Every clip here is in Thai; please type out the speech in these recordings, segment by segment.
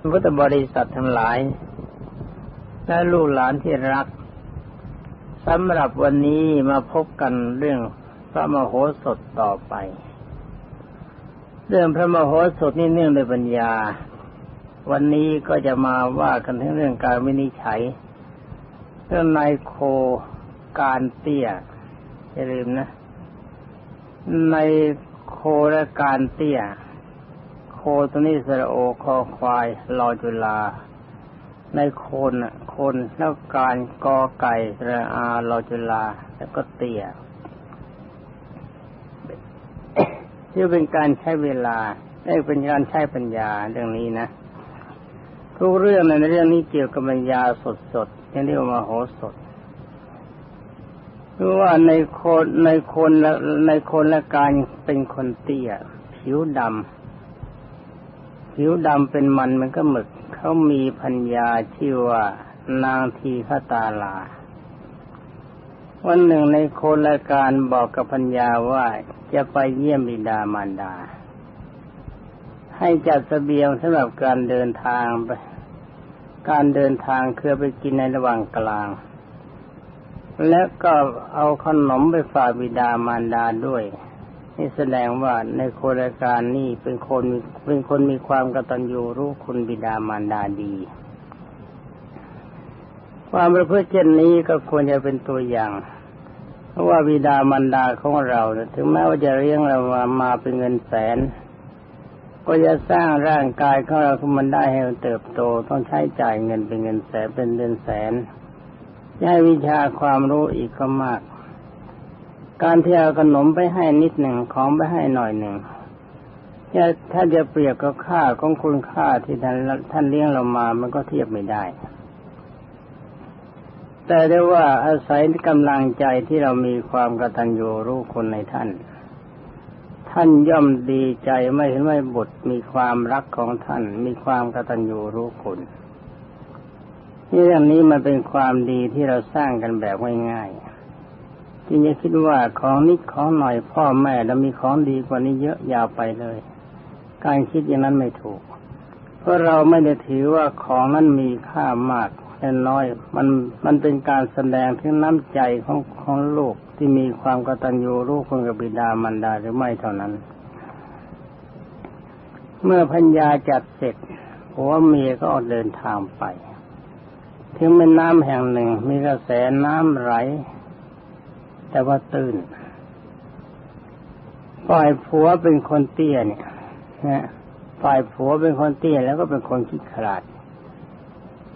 พุทธบริษัททั้งหลาย และลูกหลานที่รักสำหรับวันนี้มาพบกันเรื่องพระมโหสถต่อไป เรื่องพระมโหสถนี่เนื่องในปัญญา วันนี้ก็จะมาว่ากันทั้งเรื่องการวินิจฉัยเรื่องนายโคการเตี้ยอย่าลืมนะในโคและการเตี้ย โคตนี้สระโอคอควายลอจุลา ในคนคนแล้วการกอไก่ระอาลอจุลาแล้วก็เตี้ยที่เป็นการใช้เวลาได้เป็นการใช้ปัญญาเรื่องนี้นะ ทุกเรื่องในเรื่องนี้เกี่ยวกับปัญญาสดๆที่เรียกว่าโหสถคือว่าในคนในคนและในคนและการเป็นคนเตี้ย ผิวดำ ผิวดำเป็นมันมันก็หมึก เขามีพัญญาชื่อว่านางทีฆตาลา วันหนึ่งในโคนละการบอกกับพัญญาว่าจะไปเยี่ยมบิดามารดา ให้จัดสเสบียงสำหรับการเดินทางไปการเดินทางคือไปกินในระหว่างกลาง แล้วก็เอาขนมไปฝากบิดามารดาด้วย นี่แสดงว่าในโครงการนี้เป็นคนเป็นคนมีความกตัญญูรู้คุณบิดามารดาดี ความประพฤติเช่นนี้ก็ควรจะเป็นตัวอย่างเพราะว่าบิดามารดาของเราถึงแม้ว่าจะเลี้ยงเรามามาเป็นเงินแสน ก็จะสร้างร่างกายของเราขึ้นมันได้ให้มันเติบโตต้องใช้จ่ายเงินเป็นเงินแสนเป็นเดือนแสนให้วิชาความรู้อีกก็มาก การที่เอาขนมไปให้นิดหนึ่งของไปให้หน่อยหนึ่งถ้าจะเปรียบกับค่าของคุณค่าที่ท่านท่านเลี้ยงเรามามันก็เทียบไม่ได้ แต่ได้ว่าอาศัยกำลังใจที่เรามีความกตัญญูรู้คนในท่าน ท่านย่อมดีใจไม่เห็นว่บุตรมีความรักของท่าน มีความกตัญญูรู้คุณนี่เรื่องนี้มันเป็นความดีที่เราสร้างกันแบบง่ายๆ จึงจะคิดว่าของนิดของหน่อยพ่อแม่เรามีของดีกว่านี้เยอะยาวไปเลย การคิดอย่างนั้นไม่ถูก เพราะเราไม่ได้ถือว่าของนั้นมีค่ามากแต่น้อย มันมันเป็นการแสดงถึงน้ำใจของของลูกที่มีความกตัญญูรู้คุณกับบิดามารดาหรือไม่เท่านั้น เมื่อพัญญาจัดเสร็จผัวเมียก็ออกเดินทางไป ถึงเป็นน้ำแห่งหนึ่งมีกระแสน้ำไหล แต่ว่าตื้นฝ่ายผัวเป็นคนเตี้ยเนี่ยนะฝ่ายผัวเป็นคนเตี้ยแล้วก็เป็นคนคิดขลาด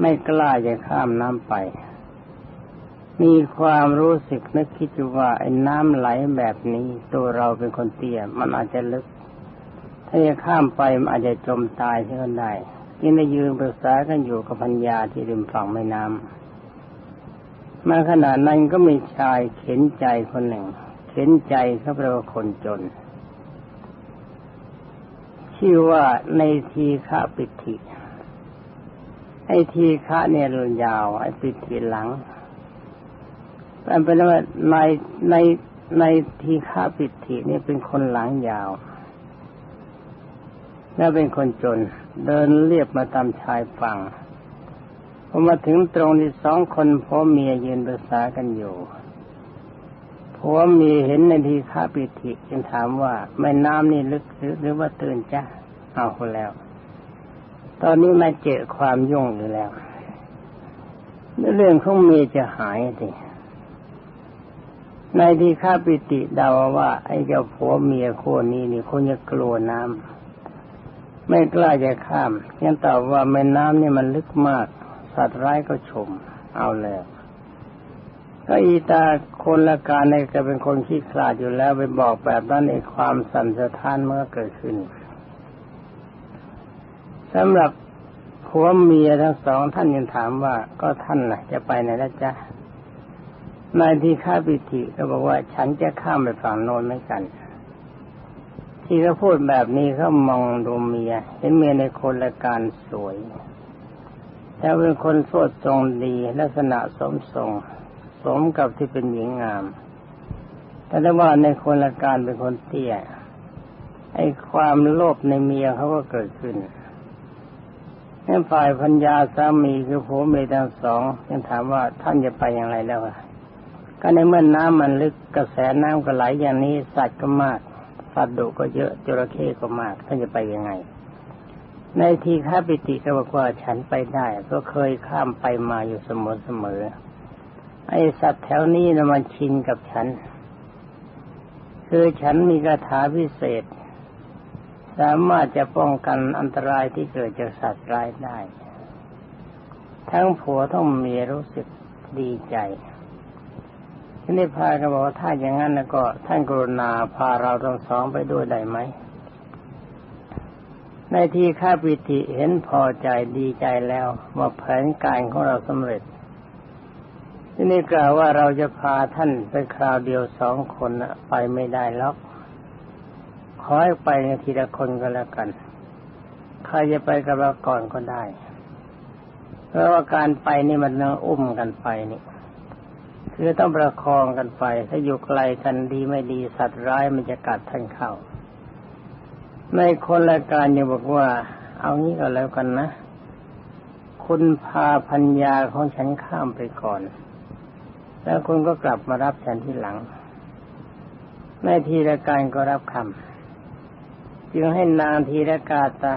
ไม่กล้าจะข้ามน้ำไป มีความรู้สึกนึกคิดว่าไอ้น้ำไหลแบบนี้ ตัวเราเป็นคนเตี้ย มันอาจจะลึก ถ้าจะข้ามไปมันอาจจะจมตายที่กันได้ยินได้ยืนปรึกษากันอยู่กับพัญญาที่ริมฝั่งแม่น้ำ มาขณะนั้นก็มีชายเข็นใจคนหนึ่ง เข็นใจเขาแปลว่าคนจน ชื่อว่าในทีฆะปิธิไอทีฆะเนี่ยรุนยาว ไอปิธิหลังมันเป็นว่าในในในทีฆะปิธินี่เป็นคนหลังยาว และเป็นคนจน เดินเรียบมาตามชายฝั่ง พอมาถึงตรงที่สองคนพ่อเมียยืนปรึกษากันอยู่ผัวเมียเห็นในทีฆาปิธิจึงถามว่าแม่น้ำนี่ลึกหรือว่าตื่นจ้ะเอาคนแล้ว ตอนนี้มาเจอความยุ่งอยู่แล้วเรื่องของเมียจะหายสิในที่ข้าปิติเดาว่า ไอ้เจ้าผัวเมียโคนนี้นี่คงจะกลัวน้ำไม่กล้าจะข้ามยังตอบว่าแม่น้ำนี่มันลึกมาก สัตว์ร้ายก็ชม เอาแล้วก็อีตาคนละการในก็เป็นคนขี้ขลาดอยู่แล้วไปบอกแบบนั้นในความสั่นสะท้านเมื่อเกิดขึ้นสำหรับผัวเมียทั้งสองท่านยังถามว่าก็ท่านน่ะ จะไปไหนละจ๊ะนายที่ข้าปิติก็บอกว่า ฉันจะข้ามไปฝั่งโน้นเหมือนกัน ที่เขาพูดแบบนี้เขามองดูเมีย เห็นเมียในคนละการสวย แต่เป็นคนสวดทรงดีลักษณะสมทรง สมกับที่เป็นหญิงงาม แต่ถ้ว่าในคนละการเป็นคนเตี้ยไอ้ความโลภในเมียเขาก็เกิดขึ้นนั่นฝ่ายพัญญาสามีคือผัวเมียทั้งสองยังถามว่าท่านจะไปอย่างไรแล้วอะก็ในเมื่อนน้ำมันลึกกระแสน้ำก็ไหลอย่างนี้สัตว์ก็มาก สัตว์ดุก็เยอะจระเข้ก็มากท่านจะไปยังไง ในทีข้าปิติก็บอกว่าฉันไปได้ก็เคยข้ามไปมาอยู่เสมอเสมอไอสัตว์แถวนี้นะมันชินกับฉัน คือฉันมีคาถาพิเศษ สามารถจะป้องกันอันตรายที่เกิดจากสัตว์ร้ายได้ ทั้งผัวทั้งเมียรู้สึกดีใจที่นี้พาก็บอกว่าถ้าอย่างนั้นก็ท่านกรุณาพาเราทั้งสองไปด้วยได้ไหม ในที่ข้าปิติเห็นพอใจดีใจแล้วว่าแผนการของเราสำเร็จที่นี่กล่าวว่าเราจะพาท่านไปคราวเดียวสองคนไปไม่ได้ล็อกขอให้ไปในทีละคนก็แล้วกัน ใครจะไปกับเราก่อนก็ได้ เพราะว่าการไปนี่มันต้องอุ้มกันไปนี่คือต้องประคองกันไป ถ้าอยู่ไกลกันดีไม่ดีสัตว์ร้ายมันจะกัดท่านเข้า ในคนละการยังบอกว่า เอางี้ก็แล้วกันนะ คุณพาพัญญาของฉันข้ามไปก่อน แล้วคุณก็กลับมารับฉันที่หลัง ในทีละการก็รับคำจึงให้นางทีละกาตา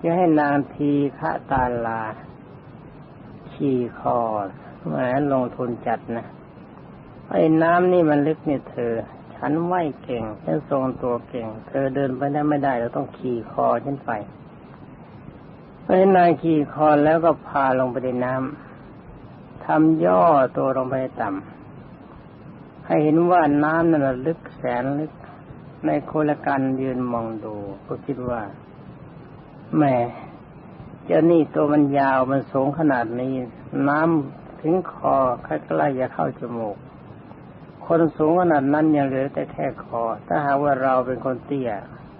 จึงให้นางทีฆะตาลา ขี่คอแหมลงทุนจัดนะไอ้น้ำนี่มันลึกเนี่ยเธอ ฉันไหวเก่ง ฉันทรงตัวเก่ง เธอเดินไปได้ไม่ได้เราต้องขี่คอฉันไปเพราะนายขี่คอแล้วก็พาลงไปในน้ำทำย่อตัวลงไปต่ำให้เห็นว่าน้ำนั่นลึกแสนลึก ในโคลกันยืนมองดูก็คิดว่าแหมเจ้านี่ตัวมันยาวมันสูงขนาดนี้ น้ำถึงคอใกล้ๆจะเข้าจมูก คนสูงขนาดนั้นยังเหลือแต่แค่คอ ถ้าหากว่าเราเป็นคนเตี้ย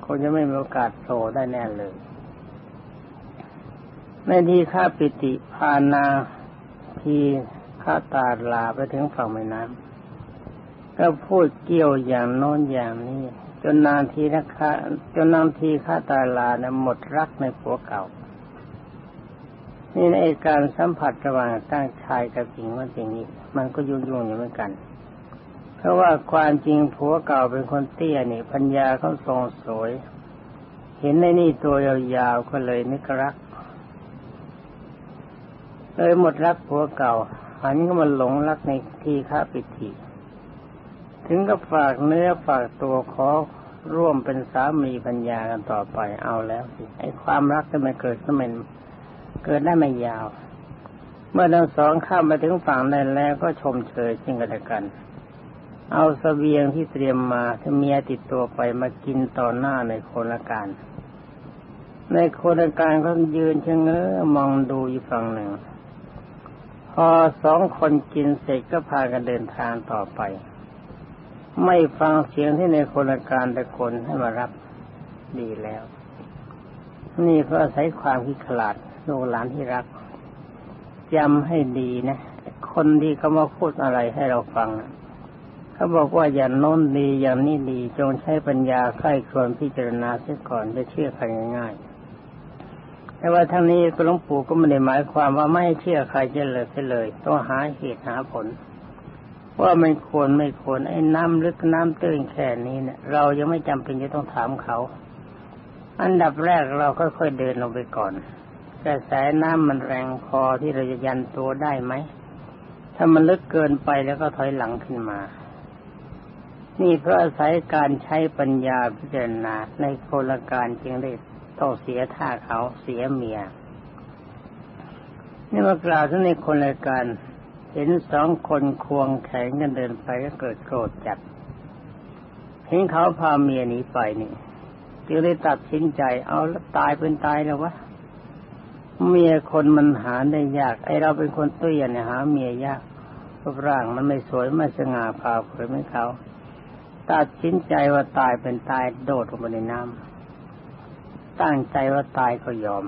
คงจะไม่มีโอกาสโผล่ได้แน่เลย ในที่ข้าปิติพานาทีข้าตาลาไปถึงฝั่งแม่น้ำก็พูดเกี่ยวอย่างโน้นอย่างนี้ จนนางทีนะคะจนนางทีข้าตาลาเนี่ยหมดรักในผัวเก่า นี่ในการสัมผัสระหว่างตั้งชายกับหญิงมันอย่างนี้ มันก็ยุ่งยุ่งอยู่เหมือนกัน เพราะว่าความจริงผัวเก่าเป็นคนเตี้ยนี่พัญญาเขาทรงสวย เห็นในนี่ตัวยาวๆก็เลยนึกรัก เลยหมดรักผัวเก่า หันก็มาหลงรักในที่ค้าปิติถึงก็ฝากเนื้อฝากตัวขอร่วมเป็นสามีพัญญากันต่อไปเอาแล้วสิไอ้ความรักที่มันเกิดขึ้นมันเกิดได้ไม่ยาว เมื่อทั้งสองข้ามมาถึงฝั่งได้แล้วก็ชมเชยซึ่งกันและกัน เอาสเสบียงที่เตรียมมาถ้าเมียติดตัวไปมากินต่อหน้าในคนละการ ในคนละการก็ยืนเชงเง้อมองดูอยู่ฝั่งหนึ่ง พอสองคนกินเสร็จก็พากันเดินทางต่อไป ไม่ฟังเสียงที่ในคนละการแต่คนให้มารับดีแล้ว นี่เพราะอาศัยความคิดขลาดลูกหลานที่รักจำให้ดีนะ คนที่เขามาพูดอะไรให้เราฟัง เขาบอกว่าอย่างโน้นดีอย่างนี้ดีจงใช้ปัญญาใคร่ควญพิจารณาเสียก่อนจะเชื่อใครง่ายๆแต่ว่าทั้งนี้หลวงปู่ก็ไม่ได้หมายความว่าไม่เชื่อใครจะเลยไปเลย ต้องหาเหตุหาผล ว่ามันควรไม่ควรไอ้น้ำลึกน้ำตื้นแค่นี้เนี่ย เรายังไม่จำเป็นจะต้องถามเขา อันดับแรกเราค่อยๆเดินลงไปก่อนกระแสน้ำมันแรงพอที่เราจะยันตัวได้ไหมถ้ามันลึกเกินไปแล้วก็ถอยหลังขึ้นมา นี่เพราะอาศัยการใช้ปัญญาพิจารณาในโคลการจึงได้ต้องเสียท่าเขาเสียเมียนี่มากล่าวทั้งในคนละการเห็นสองคนควงแขนกันเดินไปก็เกิดโกรธจัดเห็นเขาพาเมียหนีไปนี่จึงได้ตัดสินใจเอาแล้วตายเป็นตายแล้ววะเมียคนมันหาได้ยาก ไอเราเป็นคนเตี้ยเนี่ยหาเมียยากรูปร่างมันไม่สวยไม่สง่าผ่าเผยไม่เขา ตัดสินใจว่าตายเป็นตายโดดลงไปในน้ำตั้งใจว่าตายก็ยอม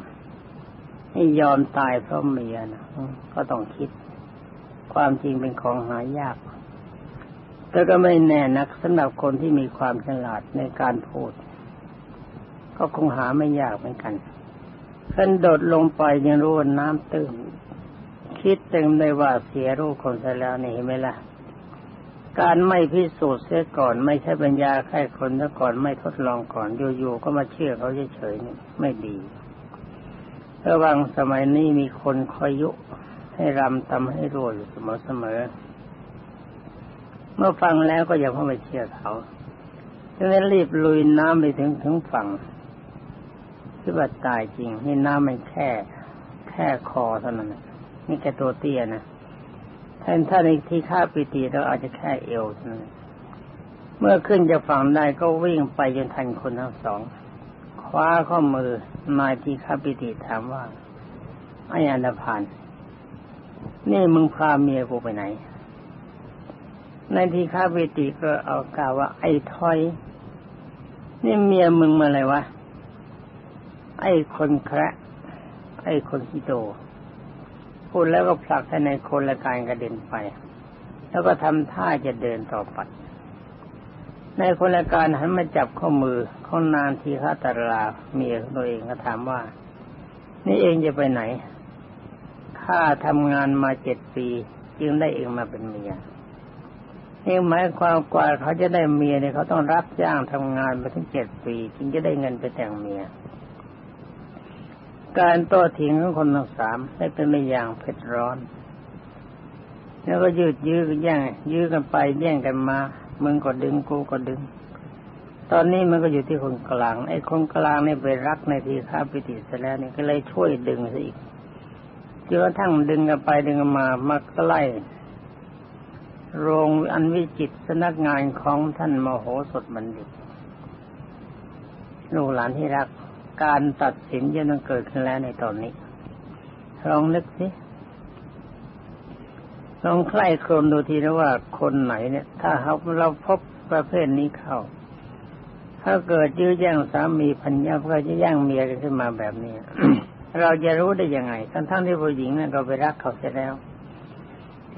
ให้ยอมตายเพราะเมียนะก็ต้องคิด ความจริงเป็นของหายาก แต่ก็ไม่แน่นักสำหรับคนที่มีความฉลาดในการพูด ก็คงหาไม่ยากเหมือนกันขึ้นโดดลงไปยังรู้ว่าน้ำตื้นคิดเต็มเลยว่าเสียรูปคนซะแล้วนี่เห็นไหมล่ะ การไม่พิสูจน์เสียก่อนไม่ใช่ปัญญาแค่คนซะก่อนไม่ทดลองก่อนอยู่ๆก็มาเชื่อเขาเฉยๆนี่ไม่ดีระวังสมัยนี้มีคนคอยยุให้รำทำให้รวยอยู่เสมอๆเมื่อฟังแล้วก็อย่าเพิ่งไปเชื่อเขาดังนั้นรีบลุยน้ำไปถึงถึงฝั่งที่ว่าตายจริงนี่น้ำมันแค่ แค่คอเท่านั้นนี่แค่ตัวเตี้ยนะ ท่านถ้านที่ข้าปิติเราอาจจะแค่เอวเท่านั้นเมื่อขึ้นจะฝั่งได้ก็วิ่งไปจนทันคนทั้งสอง คว้าข้อมือนายที่ข้าปิติถามว่าไอ้อันดพานนี่มึงพาเมียกูไปไหนในที่ข้าปิติก็เอากล่าวว่า ไอ้ทอย นี่เมียมึงมาอะไรวะ ไอ้คนแคระไอ้คนที่โต พูดแล้วก็ผลักให้ในคนละกายกระเด็นไป แล้วก็ทำท่าจะเดินต่อไปในคนละการหันมาจับข้อมือของนางทีฆาตราเมียของตัวเองก็ถามว่า นี่เองจะไปไหนข้าทำงานมาเจ็ดปี จึงได้เองมาเป็นเมียนี่หมายความกว่าเขาจะได้เมียเนี่ยเขาต้องรับจ้างทำงานมาถึงเจ็ดปี จึงจะได้เงินไปแต่งเมีย การโต้เถียงของคนทั้งสามได้เป็นไปอย่างเผ็ดร้อน แล้วก็ยืดยื้อกันแย่งยื้อกันไปแย่งกันมามึงก็ดึงกูก็ดึง ตอนนี้มันก็อยู่ที่คนกลางไอ้คนกลางนี่ไปรักในทีข้าปิติเสร็จแล้วนี่ก็เลยช่วยดึงซะอีกจนกระทั่งดึงกันไปดึงกันมามาใกล้โรงอันวิจิตสนักงานของท่านมโหสถบัณฑิตลูกหลานที่รัก การตัดสินจะต้องเกิดขึ้นแล้วในตอนนี้ ลองนึกสิลองใคร่ครวญดูทีนะว่าคนไหนเนี่ย ถ้าเราเราพบประเภทนี้เข้า ถ้าเกิดยื้อแย่งสามีพันยาก็จะแย่งเมียกันขึ้นมาแบบนี้เราจะรู้ได้ยังไง ทั้งทั้งที่ผู้หญิงนั่นก็ไปรักเขาเสียแล้ว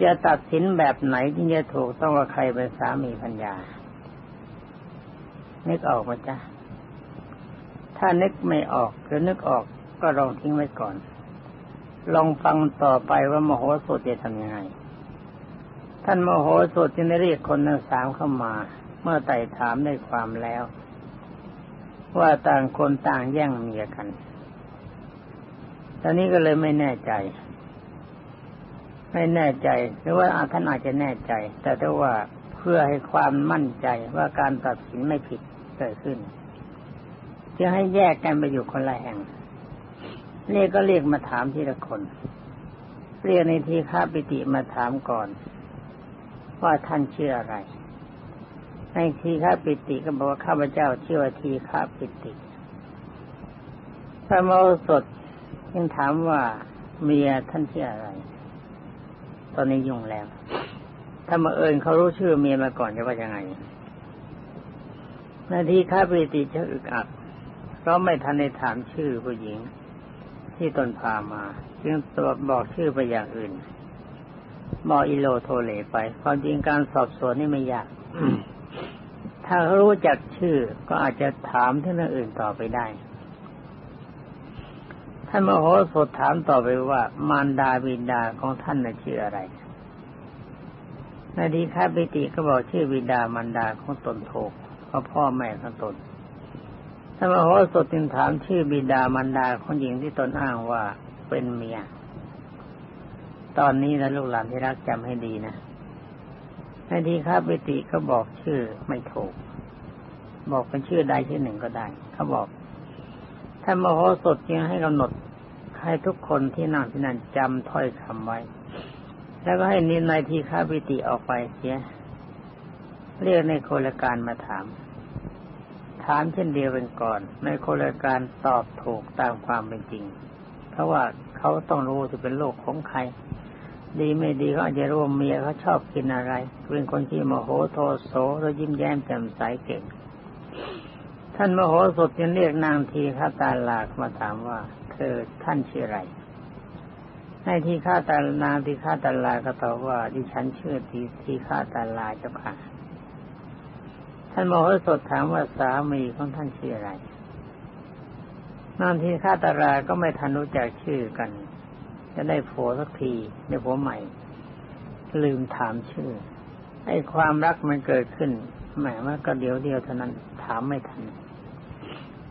จะตัดสินแบบไหนที่จะถูกต้องว่าใครเป็นสามีพัญญานึกออกมาจ้ะ ถ้านึกไม่ออกหรือนึกออกก็ลองทิ้งไว้ก่อน ลองฟังต่อไปว่ามโหสถจะทำยังไง ท่านมโหสถจึงได้เรียกคนทั้งสามเข้ามา เมื่อไต่ถามได้ความแล้ว ว่าต่างคนต่างแย่งเมียกันตอนนี้ก็เลยไม่แน่ใจ ไม่แน่ใจ หรือว่าท่านอาจจะแน่ใจ แต่ถ้าว่าเพื่อให้ความมั่นใจว่าการตัดสินไม่ผิดเกิดขึ้น จะให้แยกกันไปอยู่คนละแห่งเรียกก็เรียกมาถามทีละคน เรียกในทีข้าปิติมาถามก่อน ว่าท่านชื่ออะไร ในทีข้าปิติก็บอกว่าข้าพเจ้าชื่อว่าทีข้าปิติ พระโมสดยังถามว่าเมียท่านชื่ออะไร ตอนนี้ยุ่งแล้ว ถ้ามาเอิญเขารู้ชื่อเมียมาก่อนจะว่ายังไง นาทีข้าปิติจะอึกอัก เพราะไม่ทันได้ถามชื่อผู้หญิง ที่ตนพามาจึงตัวบอกชื่อไปอย่างอื่นบอกอิโลโทเลไป ความจริงการสอบสวนนี่ไม่ยากถ้ารู้จักชื่อก็อาจจะถามที่เรื่องอื่นต่อไปได้ ท่านมโหสถถามต่อไปว่า มารดาบิดาของท่านน่ะชื่ออะไรนาดีคาบิติก็บอกชื่อบิดามารดาของตนโทกเพราะพ่อแม่ของตน ท่านมโหสถจึงถามชื่อบิดามารดาของหญิงที่ตนอ้างว่าเป็นเมีย ตอนนี้นะลูกหลานที่รักจำให้ดีนะในทีข้าปิติก็บอกชื่อไม่ถูก บอกเป็นชื่อใดชื่อหนึ่งก็ได้เขาบอกท่านมโหสถจึงให้กำหนดให้ทุกคนที่นั่งที่นั่นจำถ้อยคำไว้ แล้วก็ให้นินายทีข้าปิติออกไปเสีย เรียกในโคลการมาถาม ถามเช่นเดียวกันก่อน ในคนละการตอบถูกตามความเป็นจริง เพราะว่าเขาต้องรู้จะเป็นโลกของใคร ดีไม่ดีก็อาจจะรู้เมียเขาชอบกินอะไร เป็นคนที่โมโหโทโสแล้วยิ้มแย้มแจ่มใสเก่ง ท่านโมโหสดจะเรียกนางทีฆาตาลากมาถามว่า เธอท่านชื่ออะไรในทีฆาตานางทีฆาตาลาก็ตอบว่าดิฉันชื่อทีทีฆาตาลาเจ้าค่ะ ท่านมโหสถถามว่าสามีของท่านชื่ออะไรนานที่ข้าตาราก็ไม่ทันรู้จักชื่อกัน จะได้ผัวสักทีได้ผัวใหม่ ลืมถามชื่อ ไอ้ความรักมันเกิดขึ้นแหมมันก็เดียวเดียวเท่านั้นถามไม่ทัน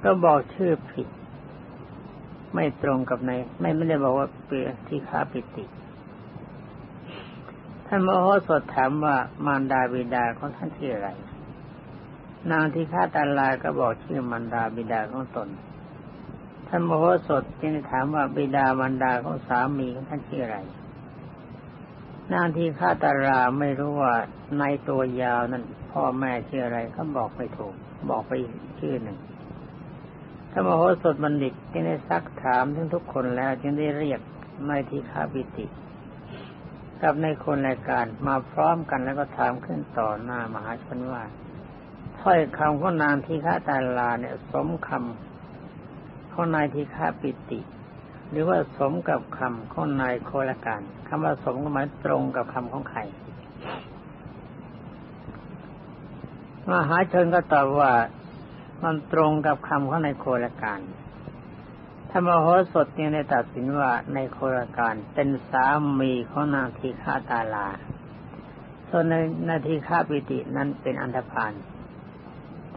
ก็บอกชื่อผิด ไม่ตรงกับใน ไม่ไม่ได้บอกว่าเปียที่ค้าปิติท่านมโหสถถามว่ามารดาบิดาของท่านชื่ออะไร นางที่ฆ่าตาลาก็บอกชื่อมารดาบิดาของตน ท่านมโหสถจึงถามว่าบิดามารดาของสามีของท่านชื่ออะไร นางที่ฆ่าตาราไม่รู้ว่าในตัวยาวนั้นพ่อแม่ชื่ออะไรก็บอกไม่ถูก บอกไปชื่อหนึ่งถ้านมโหสถบัณฑิตจึงได้ซักถามทั้งทุกคนแล้วจึงได้เรียกนายที่ฆาปิติกับในคนรายการมาพร้อมกันแล้วก็ถามขึ้นต่อหน้ามหาชนว่า ถ้อยคำของนางทีฆาตาลาเนี่ย สมคำของนายทีฆาปิติ หรือว่าสมกับคำของนายโคลการคำว่าสมก็หมายตรงกับคำของใครมหาชนก็ตอบว่ามันตรงกับคำของนายโคลการธรรมโหสถเนี่ยได้ตัดสินว่าในโคลการเป็นสามีของนางทีฆาตาลา ส่วนในนาทีฆาปิตินั้นเป็นอันธพาล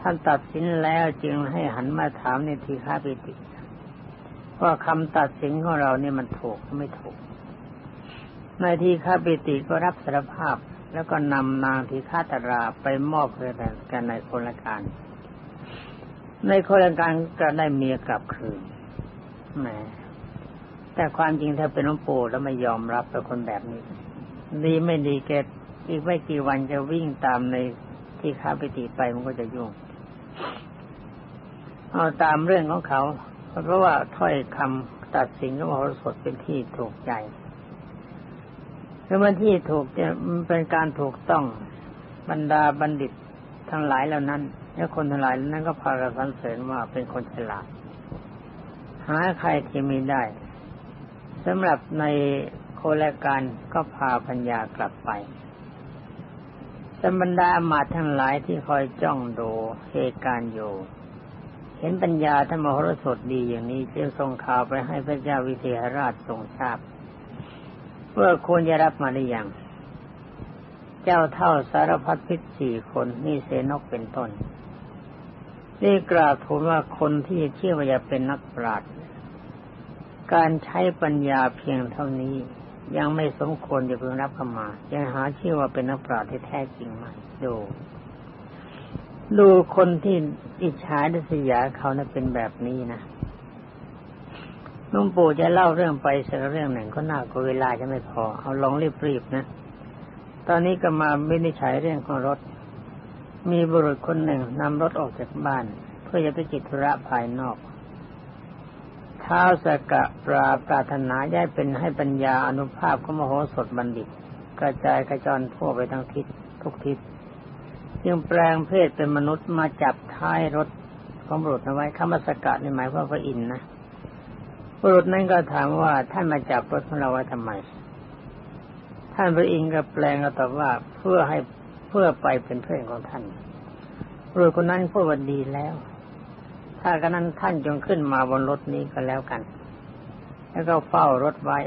ท่านตัดสินแล้วจึงให้หันมาถามในทีฆาปิติว่าคำตัดสินของเราเนี่ยมันถูกไม่ถูกในที่ข้าปิติก็รับสารภาพ แล้วก็นำนางทีฆาตราไปมอบเพื่อกันในคนละการ ในคนละการก็ได้เมียกลับคืนแหมแต่ความจริงถ้าเป็นหลวงปู่แล้วไม่ยอมรับเป็นคนแบบนี้ดีไม่ดีแกอีกไม่กี่วันจะวิ่งตามในที่ข้าปิติไปมันก็จะยุ่ง เอาตามเรื่องของเขา เพราะว่าถ้อยคำตัดสินของโหสถเป็นที่ถูกใจคือมันที่ถูกเนี่ยมันเป็นการถูกต้องบรรดาบัณฑิตทั้งหลายเหล่านั้นและคนทั้งหลายนั้นก็พากันสรรเสริญว่าเป็นคนฉลาด หาใครที่มีได้สำหรับในโคลการก็พาพัญญากลับไป สมบรรดาอมาทั้งหลายที่คอยจ้องดูเหตุการณ์อยู่ เห็นปัญญาท่านมโหรสถดีอย่างนี้จึงส่งข่าวไปให้พระเจ้าวิเทหราชทรงทราบเพื่อควรจะรับมาหรือยังเจ้าเท่าสารพัดพิษสี่คนนี่เสนกเป็นต้นนี่กราบทูลว่าคนที่เชื่อว่าจะเป็นนักปราชญ์การใช้ปัญญาเพียงเท่านี้ ยังไม่สมควรจะเพิ่งรับเข้ามายังหาชื่อว่าเป็นนักปราชญ์ที่แท้จริงไหมดูดูคนที่อิจฉาดิษยาเขานะเป็นแบบนี้นะลุงปู่จะเล่าเรื่องไปสักเรื่องหนึ่งก็น่ากลัวเวลาจะไม่พอ เอาลองรีบๆนะ ตอนนี้ก็มาไม่ได้ใช้เรื่องของรถ มีบุรุษคนหนึ่งนำรถออกจากบ้าน เพื่อจะไปจิตธุระภายนอก ท้าสกะปราปรารถนาย้ายเป็นให้ปัญญาอนุภาพของมโหสถบัณฑิต กระจายกระจรทั่วไปทั้งทิศทุกทิศจึงแปลงเพศเป็นมนุษย์มาจับท้ายรถของบุรุษเอาไว้คำวสกัดในหมายว่าพระอินทร์นะบุรุษนั้นก็ถามว่าท่านมาจับรถของเราไว้ทำไม ท่านพระอินทร์ก็แปลงก็ตอบว่าเพื่อให้เพื่อไปเป็นเพื่อนของท่านบุรุษคนนั้นพูดว่าดีแล้ว ถ้ากันนั้นท่านจงขึ้นมาบนรถนี้ก็แล้วกัน แล้วก็เฝ้ารถไว้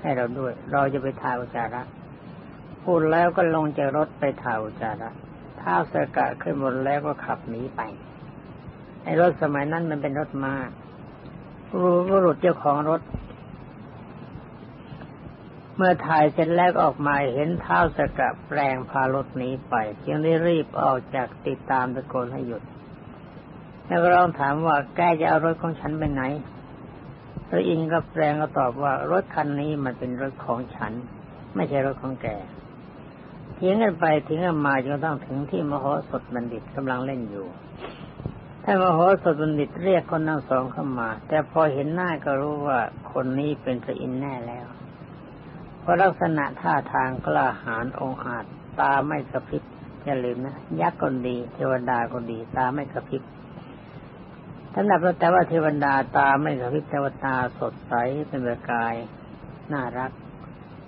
ให้เราด้วย เราจะไปถ่ายอุจาระ พูดแล้วก็ลงจากรถไปถ่ายอุจาระท้าสกะขึ้นบนแล้วก็ขับหนีไป ไอ้รถสมัยนั้นมันเป็นรถมา้ารู้บุรุษเจ้าของรถ เมื่อถ่ายเสร็จแล้วออกมาเห็นเท้าสกะแปลงพารถหนีไป จึงได้รีบออกจากติดตามตะโกนให้หยุด แล้วก็ร้องถามว่าแกจะเอารถของฉันไปไหนพระอินทร์ก็แปลงก็ตอบว่ารถคันนี้มันเป็นรถของฉัน ไม่ใช่รถของแกเถียงกันไปเถียงกันมาจนต้องถึงที่มโหสถบัณฑิตกำลังเล่นอยู่ท่านมโหสถบัณฑิตเรียกคนทั้งสองเข้ามา แต่พอเห็นหน้าก็รู้ว่าคนนี้เป็นพระอินทร์แน่แล้วเพราะลักษณะท่าทางกล้าหาญองอาจ ตาไม่กระพริบอย่าลืมนะยักษ์คนดี เทวดาคนดี ตาไม่กระพริบ ท่านนับแต่ว่าเทวดาตาไม่กระพริบเทวตาสดใสเป็นประกาย น่ารัก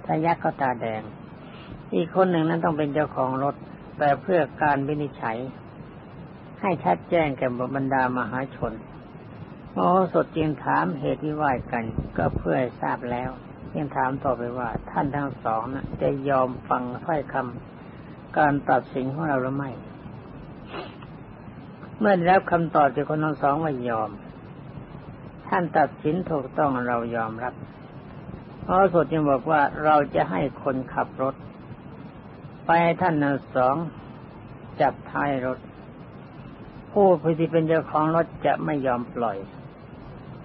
ถ้ายักษ์ก็ตาแดง อีกคนหนึ่งนั้นต้องเป็นเจ้าของรถ แต่เพื่อการวินิจฉัย ให้ชัดแจ้งแก่บรรดามหาชนโอ้สดจึงถามเหตุที่ไหวกัน ก็เพื่อทราบแล้วยังถามต่อไปว่า ท่านทั้งสองนะจะยอมฟังถ้อยคำการตัดสินของเราหรือไม่ เมื่อได้รับคำตอบจากคนทั้งสองว่ายอม ท่านตัดสินถูกต้องเรายอมรับพระสดจึงบอกว่าเราจะให้คนขับรถ ไปท่านทั้งสองจับท้ายรถ ผู้ที่เป็นเจ้าของรถจะไม่ยอมปล่อย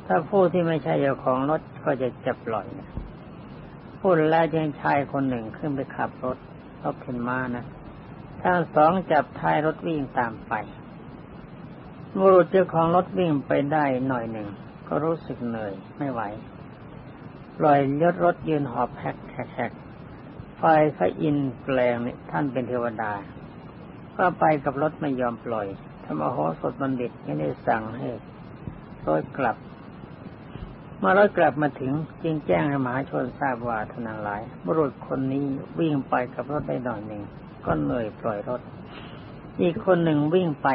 ถ้าผู้ที่ไม่ใช่เจ้าของรถก็จะจะปล่อยนะพูดแล้วยังชายคนหนึ่งขึ้นไปขับรถรถขึ้นมานะทั้งสองจับท้ายรถวิ่งตามไป บุรุษเจ้าของรถวิ่งไปได้หน่อยหนึ่ง ก็รู้สึกเหนื่อยไม่ไหวปล่อยยศรถยืนหอบแพกแขกไฟพระอินแปลงนี่ท่านเป็นเทวดา ก็ไปกับรถไม่ยอมปล่อยธรรมโหสถบัณฑิตไม่ได้สั่งให้รถกลับเมื่อรถกลับมาถึงจึงแจ้งให้มหาชนทราบว่าทนางหลาย บุรุษคนนี้วิ่งไปกับรถได้หน่อยหนึ่ง ก็เหนื่อยปล่อยรถ อีกคนหนึ่งวิ่งไป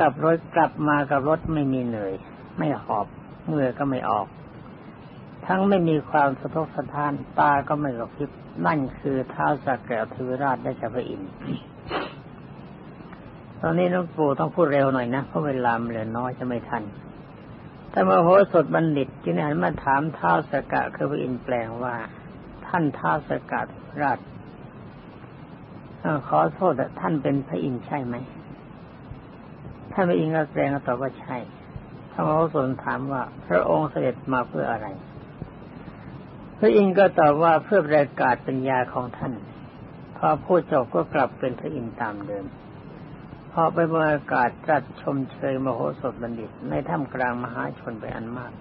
กับรถกลับมากับรถไม่มีเหนื่อย ไม่หอบเหนื่อยก็ไม่ออก ทั้งไม่มีความสะทกสะท้านตาก็ไม่กระพริบนั่นคือเท้าสักแก้วทวราชได้จากพระอินทร์ตอนนี้น้องปู่ต้องพูดเร็วหน่อยนะเพราะเวลาเหลือน้อยจะไม่ทันแต่มโหสถบัณฑิตจึงหันมาถามท้าวสกะคือพระอินทร์แปลงว่า ท่านท้าวสกะราชขอโทษท่านเป็นพระอินทร์ใช่ไหม ท่านพระอินทร์ก็แปลงตอบว่าใช่พระมโหสถถามว่า พระองค์เสด็จมาเพื่ออะไร พระอินทร์ก็ตอบว่าเพื่อประกาศปัญญาของท่าน พอพูดจบก็กลับเป็นพระอินทร์ตามเดิมพอไปบรรยากาศจัดชมเชยมโหสถบัณฑิต ในถ้ำกลางมหาชนไปอันมาก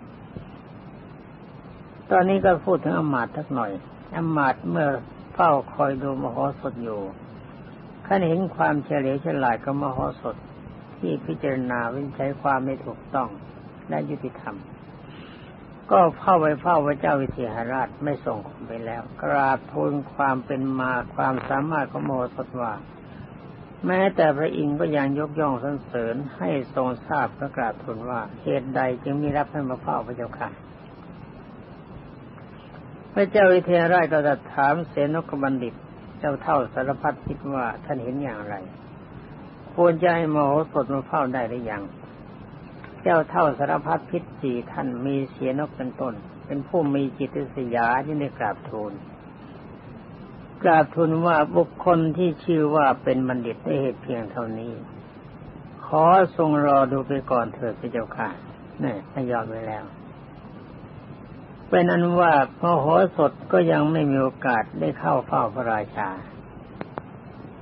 ตอนนี้ก็พูดถึงอมาตทักหน่อยอมาตเมื่อเฝ้าคอยดูมโหสถอยู่ขันเห็นความเฉลียวฉลาดของมโหสถ ที่พิจารณาวิจัยความไม่ถูกต้องและยุติธรรม ก็เฝ้าไปเฝ้าพระเจ้าวิเทหราชไม่ส่งคนไปแล้ว กราบทูลความเป็นมาความสามารถของโหสถว่าแม้แต่พระอินทร์ก็ยังยกย่องสรรเสริญให้ทรงทราบพระกราบทูลว่าเหตุใดจึงมีรับให้มาเฝ้าพระเจ้าค่ะพระเจ้าวิเทหราชก็จะถามเสนกบัณฑิต เจ้าเท่าสารพัดคิดว่าท่านเห็นอย่างไร ควรจะให้มโหสถมาเฝ้าได้หรือยัง เจ้าเท่าสารพัดพิษสี่ท่านมีเสียนกเป็นต้น เป็นผู้มีจิตสยาที่ได้กราบทูลกราบทูลว่าบุคคลที่ชื่อว่าเป็นบัณฑิตได้เหตุเพียงเท่านี้ ขอทรงรอดูไปก่อนเถิดพระเจ้าค่ะนี่ไม่ยอมไปแล้ว เป็นอันว่าพระโหสถก็ยังไม่มีโอกาสได้เข้าเฝ้าพระราชา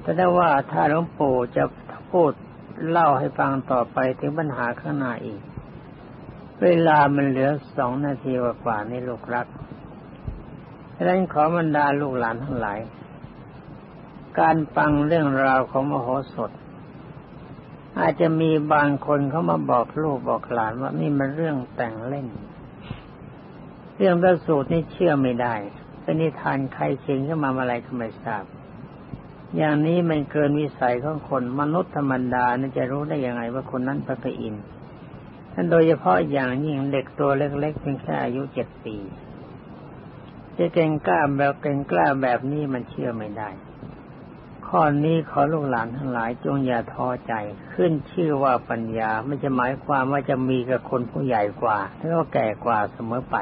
แต่ได้ว่าถ้าหลวงปู่จะ พูดเล่าให้ฟังต่อไปถึงปัญหาข้างหน้าอีก เวลามันเหลือสองนาทีกว่านี่ลูกรักฉะนั้นขอบรรดาลูกหลานทั้งหลาย การฟังเรื่องราวของมโหสถ อาจจะมีบางคนเขามาบอกลูกบอกหลานว่านี่มันเรื่องแต่งเล่น เรื่องประสูตรนี่เชื่อไม่ได้เป็นนิทานใครเขียนขึ้นมาอะไรก็ไม่ทราบ อย่างนี้มันเกินวิสัยของคนมนุษย์ธรรมดานี่จะรู้ได้ยังไงว่าคนนั้นพระอินทร์ท่านโดยเฉพาะอย่างยิ่งเด็กตัวเล็กๆเพียงแค่อายุเจ็ดปีจะเก่งกล้าแบบเก่งกล้าแบบนี้มันเชื่อไม่ได้ ข้อนี้ขอลูกหลานทั้งหลายจงอย่าท้อใจ ขึ้นชื่อว่าปัญญาไม่จะหมายความว่าจะมีกับคนผู้ใหญ่กว่าแล้วก็แก่กว่าเสมอไป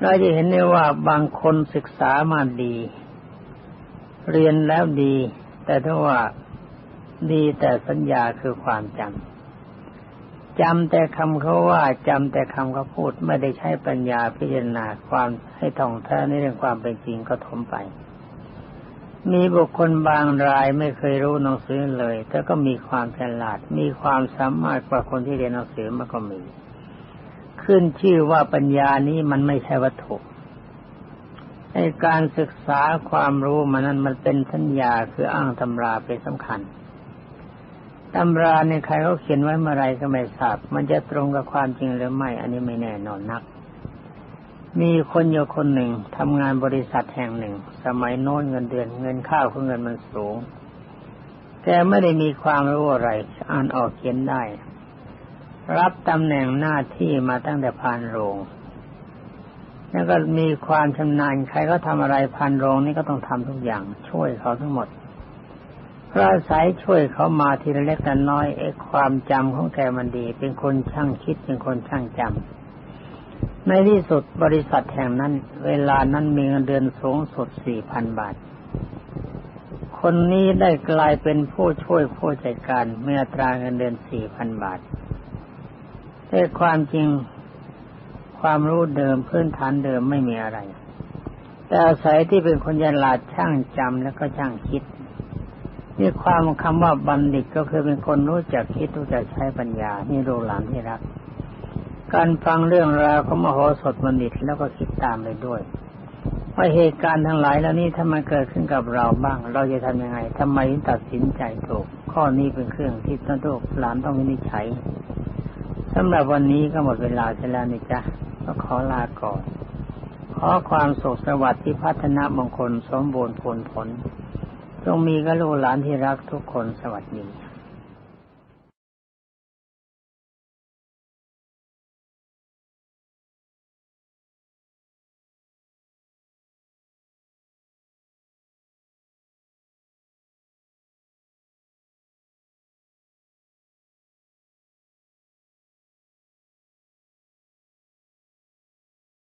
เราจะเห็นได้ว่าบางคนศึกษามาดี เรียนแล้วดี แต่ถ้าว่าดีแต่สัญญาคือความจำจำแต่คำเขาว่าจำแต่คำเขาพูดไม่ได้ใช้ปัญญาพิจารณาความให้ท่องแท้ในเรื่องความเป็นจริงก็ถมไป มีบุคคลบางรายไม่เคยรู้หนังสือเลย แต่ก็มีความฉลาด มีความสามารถกว่าคนที่เรียนหนังสือมันก็มี ขึ้นชื่อว่าปัญญานี้มันไม่ใช่วัตถุ ในการศึกษาความรู้มันนั้นมันเป็นสัญญาคืออ้างตำราเป็นสำคัญตำราในใครเขาเขียนไว้เมื่อไรก็ไม่ทราบ มันจะตรงกับความจริงหรือไม่ อันนี้ไม่แน่นอนนัก มีคนอยู่คนหนึ่งทำงานบริษัทแห่งหนึ่ง สมัยโน้นเงินเดือนเงินข้าวของเงินมันสูง แต่ไม่ได้มีความรู้อะไร อ่านออกเขียนได้ รับตำแหน่งหน้าที่มาตั้งแต่พานโรง แล้วก็มีความชำนาญใครก็ทำอะไรพานโรงนี่ก็ต้องทำทุกอย่าง ช่วยเขาทั้งหมดพระอายช่วยเขามาทีละเล็กละน้อยไอ้ความจำของแกมันดี เป็นคนช่างคิดเป็นคนช่างจำในที่สุดบริษัทแห่งนั้น เวลานั้นมีเงินเดือนสูงสุดสี่พันบาท คนนี้ได้กลายเป็นผู้ช่วยผู้จัดการเมื่อตราเงินเดือนสี่พันบาทแต่ความจริง ความรู้เดิมพื้นฐานเดิมไม่มีอะไร แต่อาศัยที่เป็นคนยลาดช่างจำแล้วก็ช่างคิดนี่ความคำว่าบัณฑิตก็คือเป็นคนรู้จักคิดรู้จักใช้ปัญญานี่โรหลานที่รัก การฟังเรื่องราวของมโหสถบัณฑิตแล้วก็คิดตามไปด้วยว่าเหตุการณ์ทั้งหลายแล้วนี่ถ้ามันเกิดขึ้นกับเราบ้าง เราจะทำยังไงทำไมถึงตัดสินใจถูก ข้อนี้เป็นเครื่องที่ต้องลูกหลานต้องวินิจฉัยสำหรับวันนี้ก็หมดเวลาเสียแล้วนี่จ้ะ ก็ขอลาก่อน ขอความสุขสวัสดิ์ที่พัฒนามงคลสมบูรณ์ผลผลจงมีกับลูกหลานที่รักทุกคนสวัสดี